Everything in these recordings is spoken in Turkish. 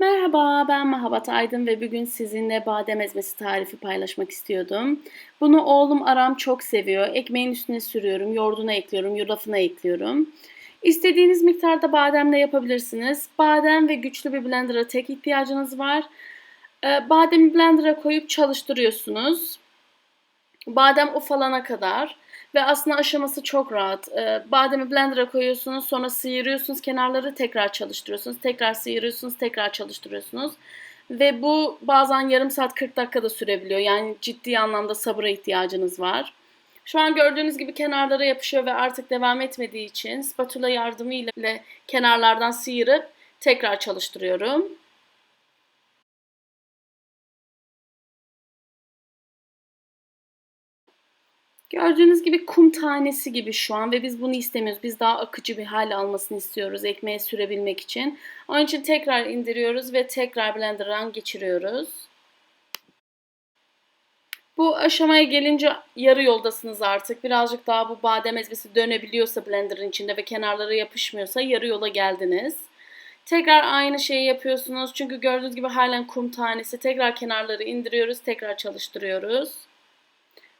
Merhaba, ben Mahabat Aydın ve bugün sizinle badem ezmesi tarifi paylaşmak istiyordum. Bunu oğlum Aram çok seviyor. Ekmeğin üstüne sürüyorum, yoğurduna ekliyorum, yulafına ekliyorum. İstediğiniz miktarda bademle yapabilirsiniz. Badem ve güçlü bir blender'a tek ihtiyacınız var. Ee, Bademi blender'a koyup çalıştırıyorsunuz. Badem ufalana kadar ve aslında aşaması çok rahat. Ee, bademi blender'a koyuyorsunuz, sonra sıyırıyorsunuz kenarları, tekrar çalıştırıyorsunuz, tekrar sıyırıyorsunuz, tekrar çalıştırıyorsunuz. Ve bu bazen yarım saat 40 dakikada sürebiliyor. Yani ciddi anlamda sabıra ihtiyacınız var. Şu an gördüğünüz gibi kenarlara yapışıyor ve artık devam etmediği için spatula yardımıyla kenarlardan sıyırıp tekrar çalıştırıyorum. Gördüğünüz gibi kum tanesi gibi şu an ve biz bunu istemiyoruz. Biz daha akıcı bir hal almasını istiyoruz ekmeğe sürebilmek için. Onun için tekrar indiriyoruz ve tekrar blenderdan geçiriyoruz. Bu aşamaya gelince yarı yoldasınız artık. Birazcık daha bu badem ezmesi dönebiliyorsa blenderın içinde ve kenarlara yapışmıyorsa yarı yola geldiniz. Tekrar aynı şeyi yapıyorsunuz. Çünkü gördüğünüz gibi halen kum tanesi. Tekrar kenarları indiriyoruz, tekrar çalıştırıyoruz.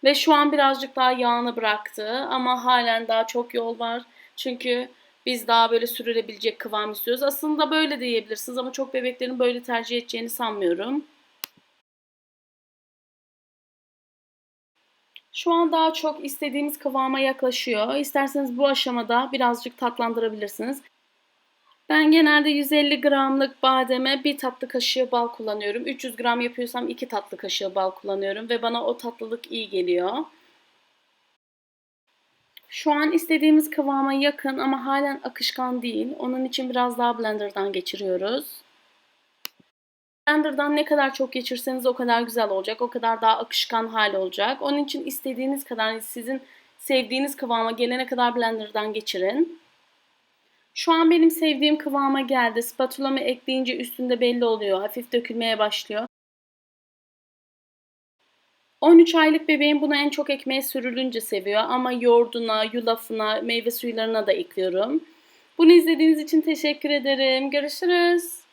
Ve şu an birazcık daha yağını bıraktı ama halen daha çok yol var. Çünkü biz daha böyle sürülebilecek kıvam istiyoruz. Aslında böyle de yiyebilirsiniz ama çok bebeklerin böyle tercih edeceğini sanmıyorum. Şu an daha çok istediğimiz kıvama yaklaşıyor. İsterseniz bu aşamada birazcık tatlandırabilirsiniz. Ben genelde 150 gramlık bademe bir tatlı kaşığı bal kullanıyorum. 300 gram yapıyorsam 2 tatlı kaşığı bal kullanıyorum ve bana o tatlılık iyi geliyor. Şu an istediğimiz kıvama yakın ama halen akışkan değil. Onun için biraz daha blenderdan geçiriyoruz. Blenderdan ne kadar çok geçirseniz o kadar güzel olacak. O kadar daha akışkan hal olacak. Onun için istediğiniz kadar sizin sevdiğiniz kıvama gelene kadar blenderdan geçirin. Şu an benim sevdiğim kıvama geldi. Spatulamı ekleyince üstünde belli oluyor. Hafif dökülmeye başlıyor. 13 aylık bebeğim bunu en çok ekmeğe sürülünce seviyor ama yoğurduna, yulafına, meyve suylarına da ekliyorum. Bunu izlediğiniz için teşekkür ederim. Görüşürüz.